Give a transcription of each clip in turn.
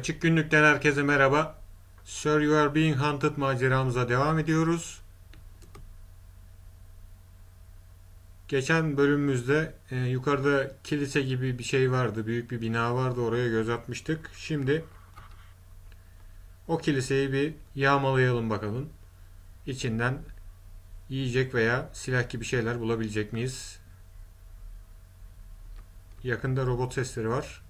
Açık Günlük'ten herkese merhaba. Sir You Are Being Hunted maceramıza devam ediyoruz. Geçen bölümümüzde e, yukarıda kilise gibi bir şey vardı. Büyük bir bina vardı. Oraya göz atmıştık. Şimdi o kiliseyi bir yağmalayalım bakalım. İçinden yiyecek veya silah gibi şeyler bulabilecek miyiz? Yakında robot sesleri var.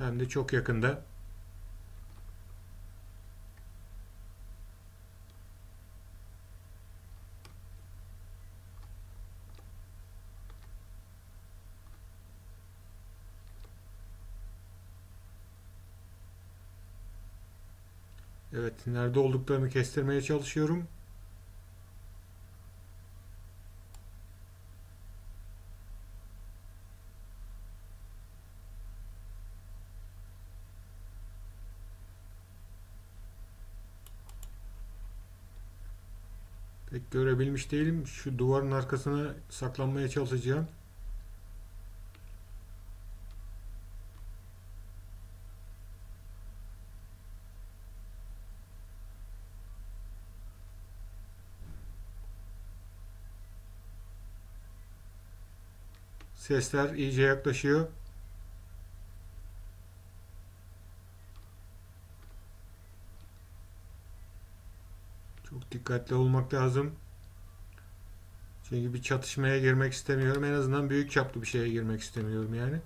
Hem de çok yakında. Evet, nerede olduklarını kestirmeye çalışıyorum. Pek görebilmiş değilim. Şu duvarın arkasına saklanmaya çalışacağım. Sesler iyice yaklaşıyor. Dikkatli olmak lazım. Çünkü bir çatışmaya girmek istemiyorum. En azından büyük çaplı bir şeye girmek istemiyorum yani.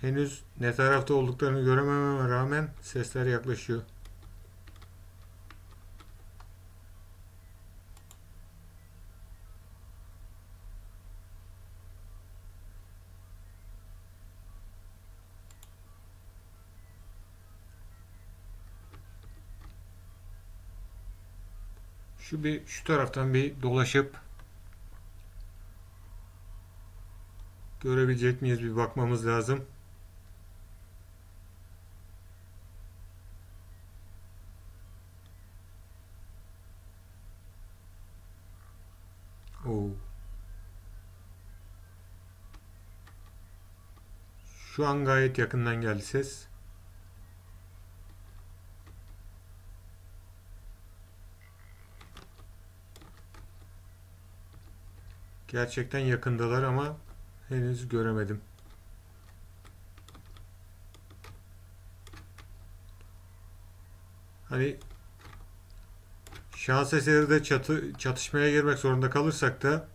Henüz ne tarafta olduklarını göremememe rağmen sesler yaklaşıyor. Şu bir şu taraftan bir dolaşıp görebilecek miyiz bir bakmamız lazım. Oo. Şu an gayet yakından geldi ses. Gerçekten yakındalar ama henüz göremedim. Hani şans eseri de çatı, çatışmaya girmek zorunda kalırsak da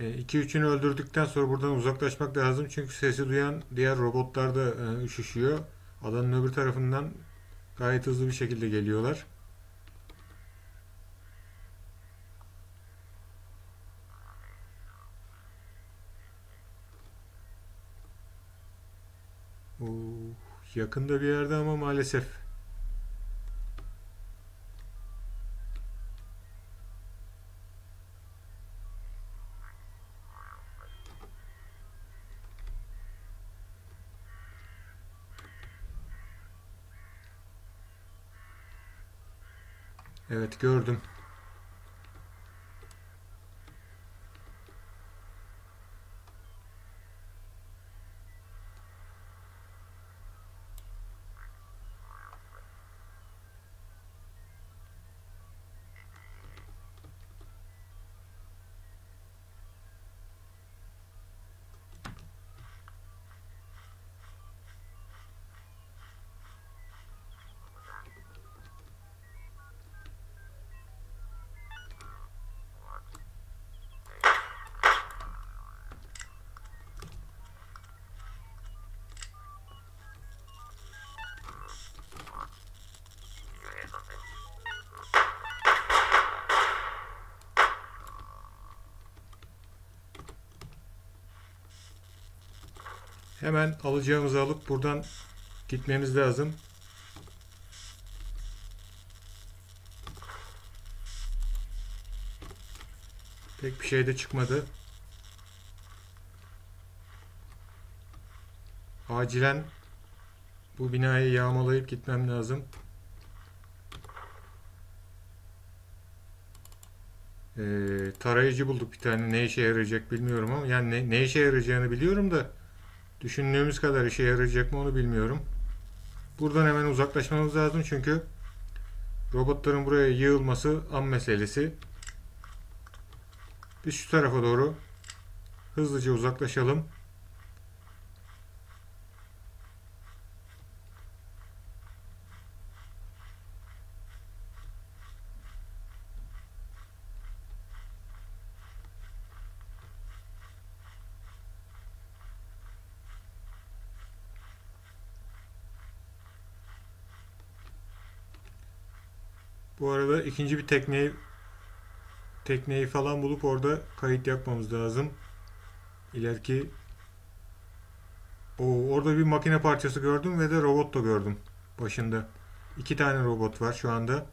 2-3'ünü öldürdükten sonra buradan uzaklaşmak lazım. Çünkü sesi duyan diğer robotlar da e, üşüşüyor. Adanın öbür tarafından gayet hızlı bir şekilde geliyorlar. Oo, yakında bir yerde ama maalesef. Evet gördüm. Hemen alacağımızı alıp buradan gitmemiz lazım. Pek bir şey de çıkmadı. Acilen bu binayı yağmalayıp gitmem lazım. Ee, tarayıcı bulduk bir tane. Ne işe yarayacak bilmiyorum ama yani ne, ne işe yarayacağını biliyorum da düşündüğümüz kadar işe yarayacak mı onu bilmiyorum. Buradan hemen uzaklaşmamız lazım çünkü robotların buraya yığılması an meselesi. Biz şu tarafa doğru hızlıca uzaklaşalım. Bu arada ikinci bir tekneyi tekneyi falan bulup orada kayıt yapmamız lazım. İleriki o orada bir makine parçası gördüm ve de robot da gördüm başında. İki tane robot var şu anda.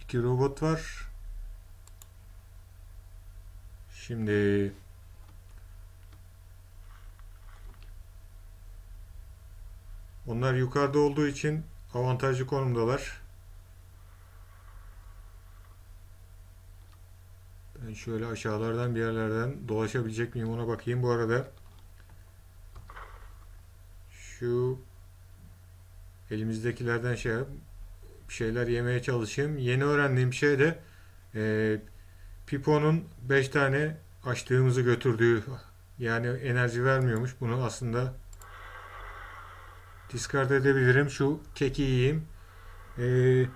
İki robot var. Şimdi Onlar yukarıda olduğu için avantajlı konumdalar. Ben şöyle aşağılardan bir yerlerden dolaşabilecek miyim ona bakayım. Bu arada şu elimizdekilerden şey bir şeyler yemeye çalışayım. Yeni öğrendiğim şey de e, Pipo'nun 5 tane açtığımızı götürdüğü yani enerji vermiyormuş. Bunu aslında discard edebilirim. Şu keki yiyeyim. Ee,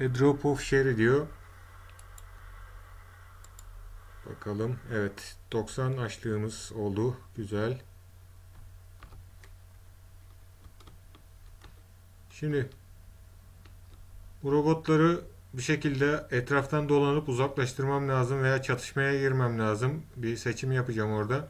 a drop of sherry diyor. Bakalım. Evet. 90 açlığımız oldu. Güzel. Şimdi bu robotları bir şekilde etraftan dolanıp uzaklaştırmam lazım veya çatışmaya girmem lazım. Bir seçim yapacağım orada.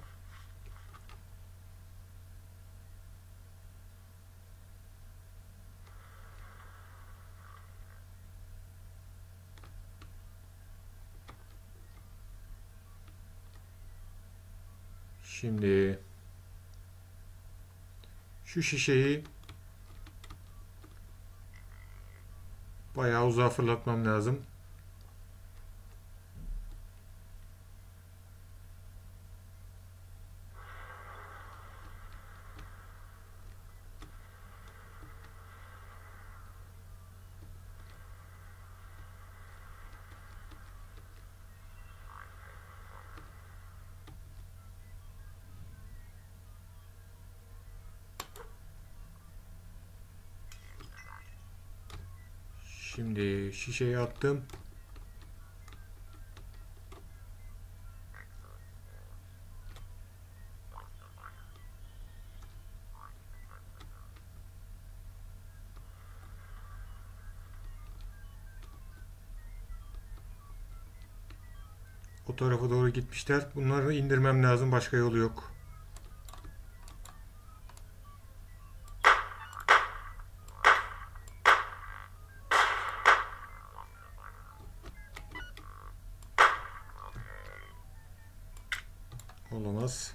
Şimdi şu şişeyi bayağı uzağa fırlatmam lazım. Şimdi şişeyi attım. O tarafa doğru gitmişler. Bunları indirmem lazım. Başka yolu yok. Olamaz.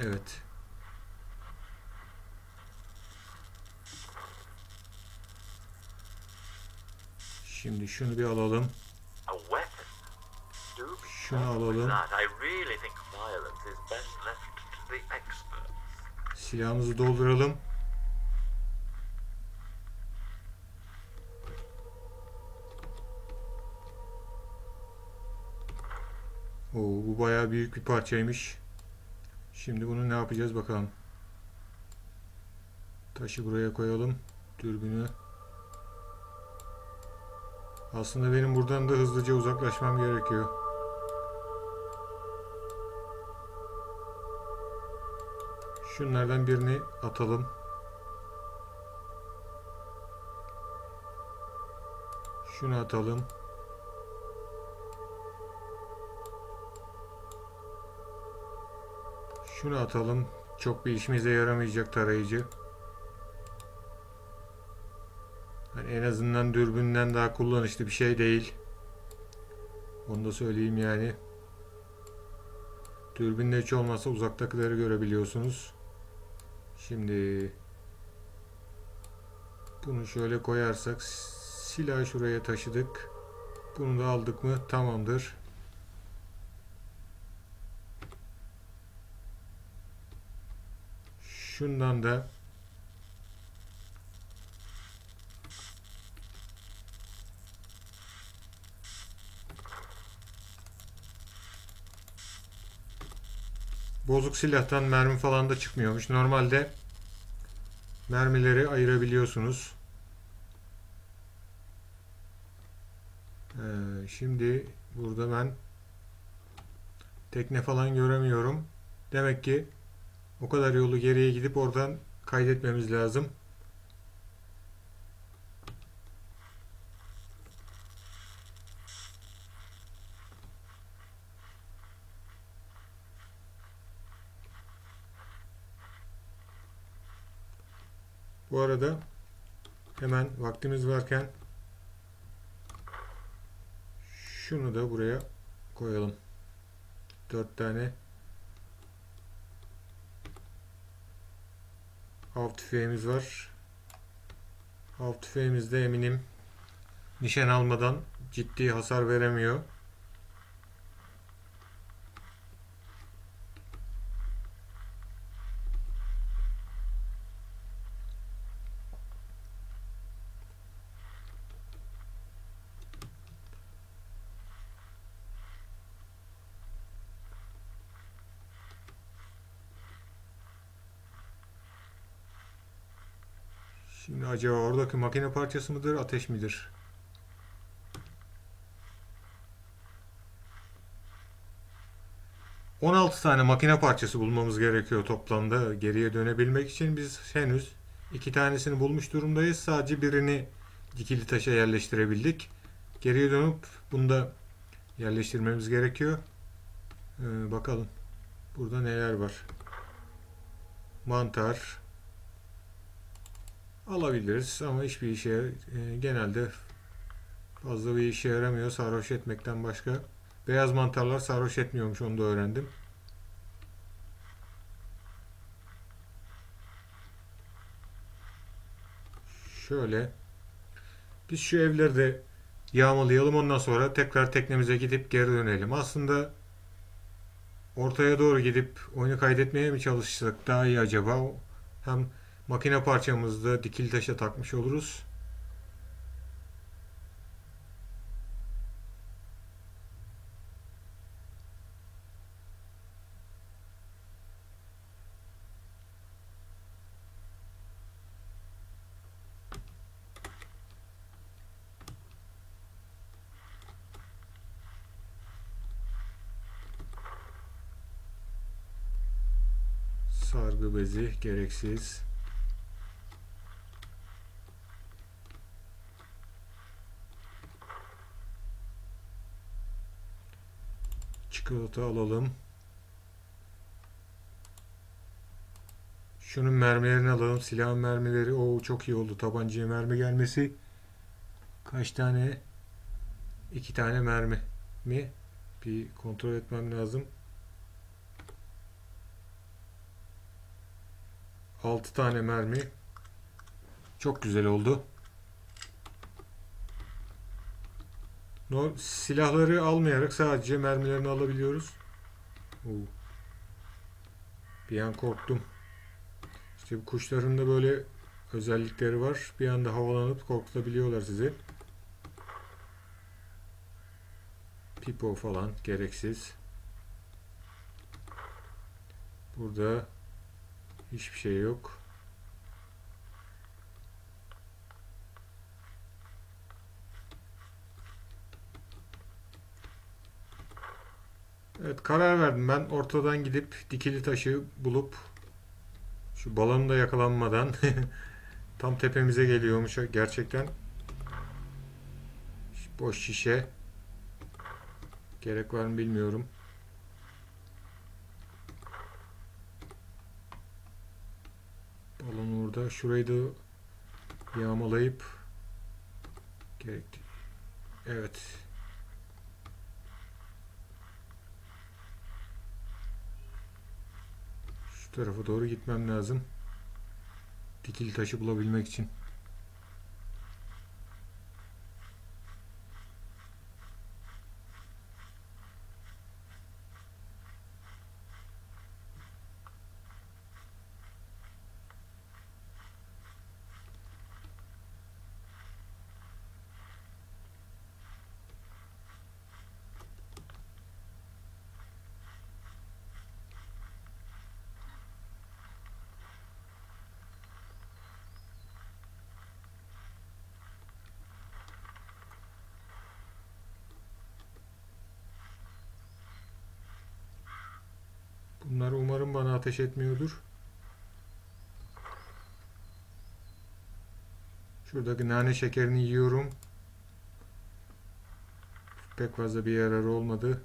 Evet. Şimdi şunu bir alalım. Şunu alalım. that. I Oo, bu bayağı büyük bir parçaymış. Şimdi bunu ne yapacağız bakalım. Taşı buraya koyalım. Dürbünü. Aslında benim buradan da hızlıca uzaklaşmam gerekiyor. Şunlardan birini atalım. Şunu atalım. Şunu atalım. Çok bir işimize yaramayacak tarayıcı. Hani en azından dürbünden daha kullanışlı bir şey değil. Onu da söyleyeyim yani. Dürbünle hiç olmazsa uzaktakileri görebiliyorsunuz. Şimdi bunu şöyle koyarsak silahı şuraya taşıdık. Bunu da aldık mı tamamdır. Şundan da bozuk silahtan mermi falan da çıkmıyormuş. Normalde mermileri ayırabiliyorsunuz. Ee, şimdi burada ben tekne falan göremiyorum. Demek ki o kadar yolu geriye gidip oradan kaydetmemiz lazım. Bu arada hemen vaktimiz varken şunu da buraya koyalım. 4 tane av tüfeğimiz var. Av tüfeğimiz de eminim nişan almadan ciddi hasar veremiyor. Şimdi acaba oradaki makine parçası mıdır, ateş midir? ...16 tane makine parçası bulmamız gerekiyor toplamda geriye dönebilmek için. Biz henüz iki tanesini bulmuş durumdayız. Sadece birini dikili taşa yerleştirebildik. Geriye dönüp bunu da yerleştirmemiz gerekiyor. Ee, bakalım. Burada neler var? Mantar, alabiliriz ama hiçbir işe e, genelde fazla bir işe yaramıyor sarhoş etmekten başka. Beyaz mantarlar sarhoş etmiyormuş onu da öğrendim. Şöyle biz şu evleri de yağmalayalım ondan sonra tekrar teknemize gidip geri dönelim. Aslında ortaya doğru gidip oyunu kaydetmeye mi çalışsak daha iyi acaba? Hem Makine parçamızı da dikili taşa takmış oluruz. Sargı bezi gereksiz. Çikolata alalım. Şunun mermilerini alalım. Silah mermileri. o çok iyi oldu. Tabancaya mermi gelmesi. Kaç tane? İki tane mermi mi? Bir kontrol etmem lazım. Altı tane mermi. Çok güzel oldu. No, silahları almayarak sadece mermilerini alabiliyoruz. Oo. Bir an korktum. İşte bu kuşların da böyle özellikleri var. Bir anda havalanıp korkutabiliyorlar sizi. Pipo falan gereksiz. Burada hiçbir şey yok. Evet karar verdim ben ortadan gidip dikili taşı bulup şu balonu da yakalanmadan tam tepemize geliyormuş gerçekten boş şişe gerek var mı bilmiyorum balon orada şurayı da yağmalayıp gerekti. Evet. Tarafa doğru gitmem lazım. Dikili taşı bulabilmek için. Bunlar umarım bana ateş etmiyordur. Şuradaki nane şekerini yiyorum. Pek fazla bir yararı olmadı.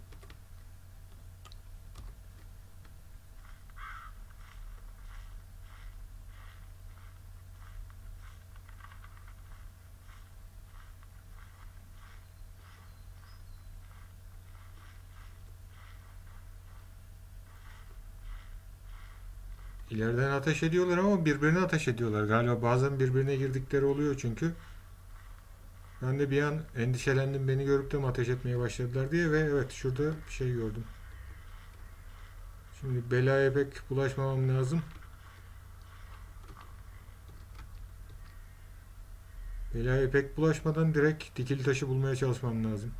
Ateş ediyorlar ama birbirine ateş ediyorlar. Galiba bazen birbirine girdikleri oluyor çünkü. Ben de bir an endişelendim beni görüp de mi ateş etmeye başladılar diye ve evet şurada bir şey gördüm. Şimdi belaya pek bulaşmamam lazım. Belaya pek bulaşmadan direkt dikili taşı bulmaya çalışmam lazım.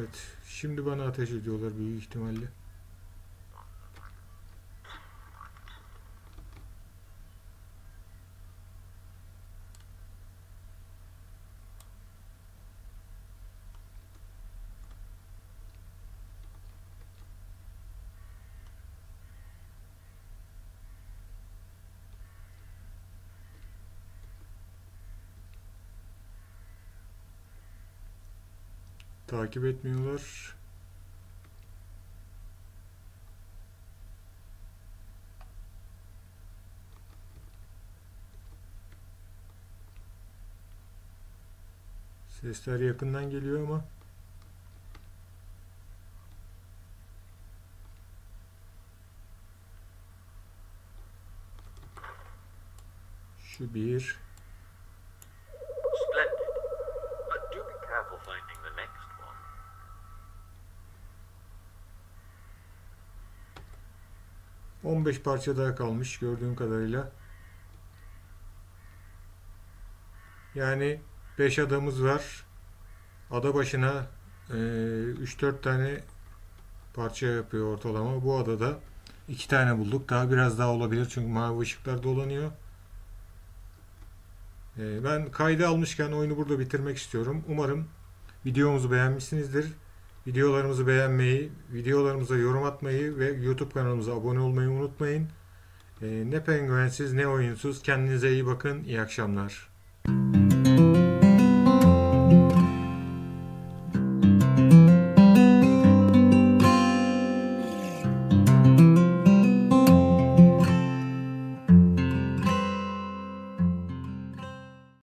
Evet, şimdi bana ateş ediyorlar büyük ihtimalle. Takip etmiyorlar. Sesler yakından geliyor ama şu bir 15 parça daha kalmış gördüğüm kadarıyla. Yani 5 adamız var. Ada başına e, 3-4 tane parça yapıyor ortalama. Bu adada 2 tane bulduk. Daha biraz daha olabilir çünkü mavi ışıklar dolanıyor. E, ben kaydı almışken oyunu burada bitirmek istiyorum. Umarım videomuzu beğenmişsinizdir. Videolarımızı beğenmeyi, videolarımıza yorum atmayı ve YouTube kanalımıza abone olmayı unutmayın. E, ne penguensiz ne oyunsuz. Kendinize iyi bakın. İyi akşamlar.